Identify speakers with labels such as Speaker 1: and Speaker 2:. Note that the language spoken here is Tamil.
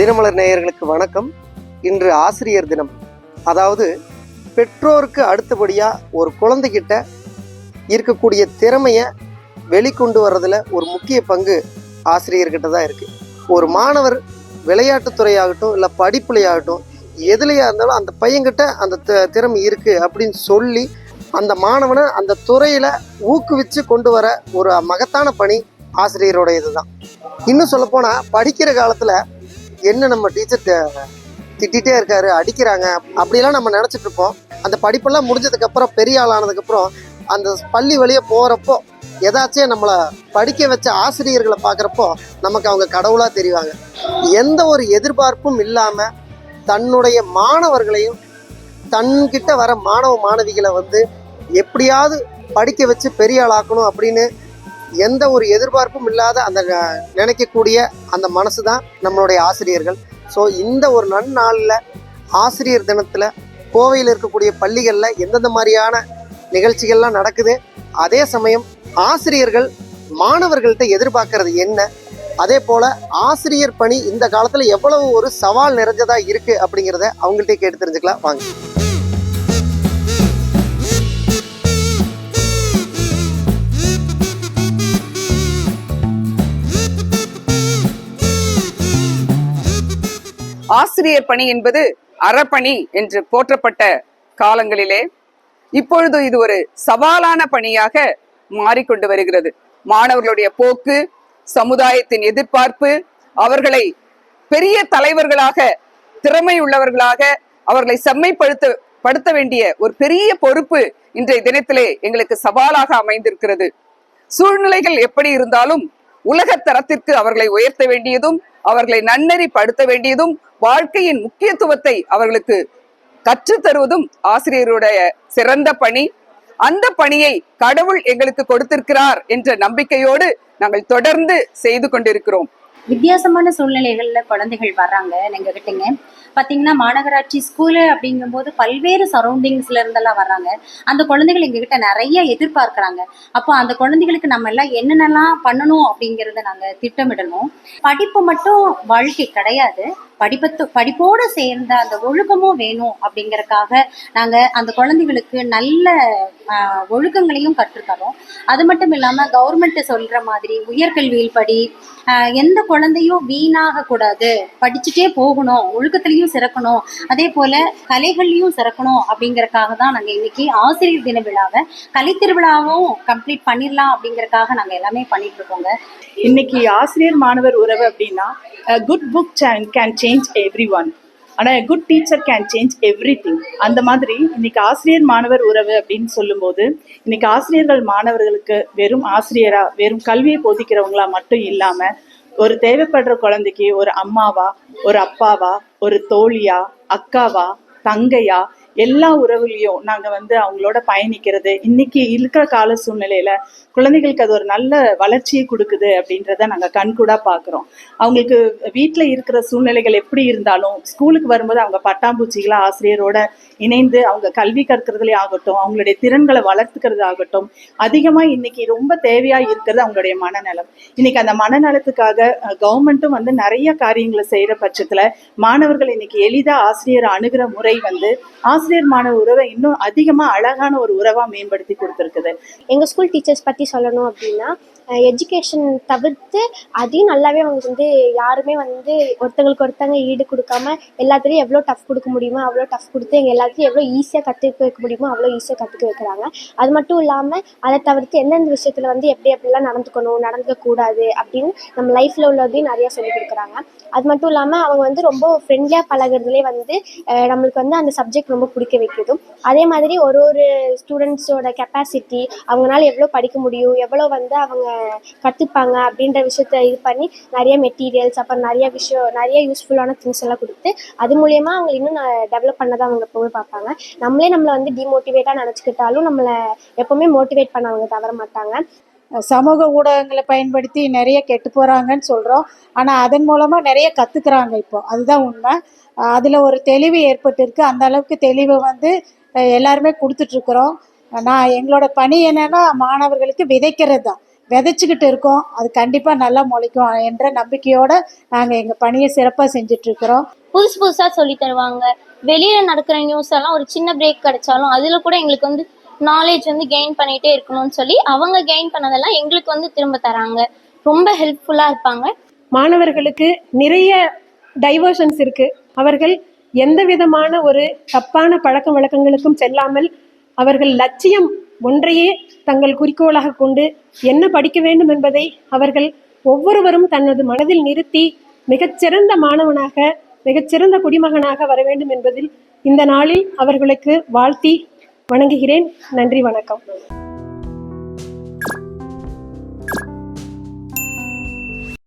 Speaker 1: தினமலர் நேயர்களுக்கு வணக்கம். இன்று ஆசிரியர் தினம். அதாவது பெற்றோருக்கு அடுத்தபடியாக ஒரு குழந்தைகிட்ட இருக்கக்கூடிய திறமையை வெளிக்கொண்டு வர்றதுல ஒரு முக்கிய பங்கு ஆசிரியர்கிட்ட தான் இருக்குது ஒரு மாணவர் விளையாட்டுத்துறையாகட்டும் இல்லை படிப்புலையாகட்டும் எதுலையா இருந்தாலும் அந்த பையன்கிட்ட அந்த திறமை இருக்குது அப்படின்னு சொல்லி அந்த மாணவனை அந்த துறையில் ஊக்குவிச்சு கொண்டு வர ஒரு மகத்தான பணி ஆசிரியரோட இதுதான் இன்னும் சொல்லப்போனால் படிக்கிற காலத்தில் என்ன நம்ம டீச்சர் திட்டிகிட்டே இருக்காரு அடிக்கிறாங்க அப்படிலாம் நம்ம நினச்சிட்டு இருப்போம். அந்த படிப்பெல்லாம் முடிஞ்சதுக்கப்புறம் பெரிய ஆளானதுக்கப்புறம் அந்த பள்ளி வழியே போகிறப்போ ஏதாச்சும் நம்மளை படிக்க வச்ச ஆசிரியர்களை பார்க்குறப்போ நமக்கு அவங்க கடவுளாக தெரிவாங்க. எந்த ஒரு எதிர்பார்ப்பும் இல்லாமல் தன்னுடைய மாணவர்களையும் தன்கிட்ட வர மாணவ மாணவிகளை வந்து எப்படியாவது படிக்க வச்சு பெரிய ஆளாக்கணும் அப்படின்னு எந்த ஒரு எதிர்பார்ப்பும் இல்லாத அந்த ந- நினைக்கக்கூடிய அந்த மனசு தான் நம்மளுடைய ஆசிரியர்கள். ஸோ இந்த ஒரு நன்னாளில் ஆசிரியர் தினத்தில் கோவையில் இருக்கக்கூடிய பள்ளிகளில் எந்தெந்த மாதிரியான நிகழ்ச்சிகள்லாம் நடக்குது அதே சமயம் ஆசிரியர்கள் மாணவர்கள்ட்ட எதிர்பார்க்கறது என்ன? அதே போல் ஆசிரியர் பணி இந்த காலத்தில் எவ்வளவு ஒரு சவால் நிறைஞ்சதாக இருக்குது அப்படிங்கிறத அவங்கள்ட்ட கேட்டு தெரிஞ்சுக்கலாம். வாங்க.
Speaker 2: ஆசிரியர் பணி என்பது அறப்பணி என்று போற்றப்பட்ட காலங்களிலே இப்பொழுது இது ஒரு சவாலான பணியாக மாறிக்கொண்டு வருகிறது. மாணவர்களுடைய போக்கு சமுதாயத்தின் எதிர்பார்ப்பு அவர்களை பெரிய தலைவர்களாக திறமை உள்ளவர்களாக அவர்களை செம்மைப்படுத்த படுத்த வேண்டிய ஒரு பெரிய பொறுப்பு இன்றைய தினத்திலே எங்களுக்கு சவாலாக அமைந்திருக்கிறது. சூழ்நிலைகள் எப்படி இருந்தாலும் உலக தரத்திற்கு அவர்களை உயர்த்த வேண்டியதும் அவர்களை நன்னறிப்படுத்த வேண்டியதும் வாழ்க்கையின் முக்கியத்துவத்தை அவர்களுக்கு கற்றுத்தருவதும் ஆசிரியருடைய சிறந்த பணி. அந்த பணியை கடவுள் எங்களுக்கு கொடுத்திருக்கிறார் என்ற நம்பிக்கையோடு நாங்கள் தொடர்ந்து செய்து கொண்டிருக்கிறோம்.
Speaker 3: வித்தியாசமான சூழ்நிலைகளில் குழந்தைகள் வர்றாங்க நீங்கள் கிட்டங்க. பார்த்தீங்கன்னா மாநகராட்சி ஸ்கூலு அப்படிங்கும்போது பல்வேறு சரௌண்டிங்ஸ்ல இருந்தெல்லாம் வர்றாங்க. அந்த குழந்தைகள் எங்ககிட்ட நிறைய எதிர்பார்க்குறாங்க. அப்போ அந்த குழந்தைகளுக்கு நம்ம எல்லாம் என்னென்னலாம் பண்ணணும் அப்படிங்கிறத நாங்கள் திட்டமிடணும். படிப்பு மட்டும் வாழ்க்கை கிடையாது. படிப்பத்து படிப்போடு சேர்ந்த அந்த ஒழுக்கமும் வேணும் அப்படிங்கறக்காக நாங்கள் அந்த குழந்தைகளுக்கு நல்ல ஒழுக்கங்களையும் கற்றுத்தரோம். அது மட்டும் இல்லாமல் கவர்மெண்ட்டு சொல்கிற மாதிரி உயர்கல்வியில் படி எந்த குழந்தையும் வீணாக கூடாது. படிச்சுட்டே போகணும் ஒழுக்கத்திலையும் சிறக்கணும். அதே போல கலைகள்லையும் சிறக்கணும் அப்படிங்கறக்காக தான் நாங்க இன்னைக்கு ஆசிரியர் தின விழாவை கலை திருவிழாவும் கம்ப்ளீட் பண்ணிடலாம் அப்படிங்கறக்காக நாங்க எல்லாமே பண்ணிட்டு இருக்கோங்க
Speaker 4: இன்னைக்கு ஆசிரியர் மாணவர் உறவு அப்படின்னா good book can change everyone ஆனால் good teacher can change everything அந்த மாதிரி இன்னைக்கு ஆசிரியர் மாணவர் உறவு அப்படின்னு சொல்லும்போது இன்னைக்கு ஆசிரியர்கள் மாணவர்களுக்கு வெறும் ஆசிரியராக வெறும் கல்வியை போதிக்கிறவங்களா மட்டும் இல்லாமல் ஒரு தேவைப்படுற குழந்தைக்கு ஒரு அம்மாவா ஒரு அப்பாவா ஒரு தோழியா அக்காவா தங்கையா எல்லா உறவுலையும் நாங்க வந்து அவங்களோட பயணிக்கிறது இன்னைக்கு இருக்கிற கால சூழ்நிலையில குழந்தைகளுக்கு அது ஒரு நல்ல வளர்ச்சியை கொடுக்குது அப்படின்றத நாங்க கண்கூடா பாக்குறோம். அவங்களுக்கு வீட்டுல இருக்கிற சூழ்நிலைகள் எப்படி இருந்தாலும் ஸ்கூலுக்கு வரும்போது அவங்க பட்டாம்பூச்சிகளா ஆசிரியரோட இணைந்து அவங்க கல்வி கற்கிறதுலே ஆகட்டும் அவங்களுடைய திறன்களை வளர்த்துக்கிறது ஆகட்டும் அதிகமா இன்னைக்கு ரொம்ப தேவையா இருக்கிறது அவங்களுடைய மனநலம். இன்னைக்கு அந்த மனநலத்துக்காக கவர்மெண்ட்டும் வந்து நிறைய காரியங்களை செய்யற பட்சத்துல மாணவர்கள் இன்னைக்கு எளிதா ஆசிரியர் அணுகிற முறை வந்து ஆசிரியர் மாணவ உறவை இன்னும் அதிகமா அழகான ஒரு உறவா மேம்படுத்தி கொடுத்துருக்குது.
Speaker 5: எங்கள் ஸ்கூல் டீச்சர்ஸ் பற்றி சொல்லணும் அப்படின்னா எஜுகேஷன் தவிர்த்து அதையும் நல்லாவே அவங்க வந்து யாருமே வந்து ஒருத்தங்களுக்கு ஒருத்தங்க ஈடு கொடுக்காம எல்லாத்துலேயும் எவ்வளோ டஃப் கொடுக்க முடியுமோ அவ்வளோ டஃப் கொடுத்து எங்கள் எல்லாத்தையும் எவ்வளோ ஈஸியாக கற்றுக்க வைக்க முடியுமோ அவ்வளோ ஈஸியாக கற்றுக்க வைக்கிறாங்க. அது மட்டும் இல்லாமல் அதை தவிர்த்து எந்தெந்த விஷயத்தில் வந்து எப்படி எப்படிலாம் நடந்துக்கணும் நடந்துக்கக்கூடாது அப்படின்னு நம்ம லைஃப்பில் உள்ளதையும் நிறையா சொல்லிக் கொடுக்குறாங்க. அது மட்டும் இல்லாமல் அவங்க வந்து ரொம்ப ஃப்ரெண்ட்லியாக பழகுறதுலே வந்து நம்மளுக்கு வந்து அந்த சப்ஜெக்ட் ரொம்ப பிடிக்க வைக்குதும் அதே மாதிரி ஒரு ஒரு ஸ்டூடெண்ட்ஸோட கெப்பாசிட்டி அவங்களால எவ்வளோ படிக்க முடியும் எவ்வளோ வந்து அவங்க கற்றுப்பாங்க அப்படின்ற விஷயத்த இது பண்ணி நிறைய மெட்டீரியல்ஸ் அப்புறம் நிறைய விஷயம் நிறைய யூஸ்ஃபுல்லான திங்ஸ் எல்லாம் கொடுத்து அது மூலயமா அவங்க இன்னும் டெவலப் பண்ண தான் அவங்க எப்போவுமே பார்ப்பாங்க. நம்மளே நம்மளை வந்து டிமோட்டிவேட்டாக நினச்சிக்கிட்டாலும் நம்மளை எப்போவுமே மோட்டிவேட் பண்ண அவங்க தவற மாட்டாங்க.
Speaker 6: சமூக ஊடகங்களை பயன்படுத்தி நிறைய கெட்டு போகிறாங்கன்னு சொல்கிறோம் ஆனால் அதன் மூலமாக நிறைய கற்றுக்குறாங்க இப்போ. அதுதான் உண்மை. அதில் ஒரு தெளிவு ஏற்பட்டிருக்கு. அந்த அளவுக்கு தெளிவை வந்து எல்லாருமே கொடுத்துட்ருக்குறோம் நான் எங்களோட பணி என்னென்னா மாணவர்களுக்கு விதைக்கிறது தான் விதைச்சிக்கிட்டு இருக்கோம். அது கண்டிப்பாக நல்லா முளைக்கும் என்ற நம்பிக்கையோடு நாங்கள் எங்கள் பணியை சிறப்பாக செஞ்சிட்ருக்கிறோம்.
Speaker 7: புதுசு புதுசாக சொல்லி தருவாங்க. வெளியில் நடக்கிற நியூஸ் எல்லாம் ஒரு சின்ன பிரேக் கிடைச்சாலும் அதில் கூட எங்களுக்கு வந்து நாலேஜ் வந்து கெயின் பண்ணிகிட்டே இருக்கணும்னு சொல்லி அவங்க கெயின் பண்ணதெல்லாம் எங்களுக்கு வந்து திரும்ப தராங்க. ரொம்ப ஹெல்ப்ஃபுல்லாக இருப்பாங்க.
Speaker 8: மாணவர்களுக்கு நிறைய டைவர்ஷன்ஸ் இருக்கு. அவர்கள் எந்த விதமான ஒரு தப்பான பழக்க வழக்கங்களுக்கும் செல்லாமல் அவர்கள் லட்சியம் ஒன்றையே தங்கள் குறிக்கோளாக கொண்டு என்ன படிக்க வேண்டும் என்பதை அவர்கள் ஒவ்வொருவரும் தனது மனதில் நிறுத்தி மிகச்சிறந்த மாணவனாக மிகச்சிறந்த குடிமகனாக வர வேண்டும் என்பதில் இந்த நாளில் அவர்களுக்கு வாழ்த்தி வணங்குகிறேன். நன்றி வணக்கம்.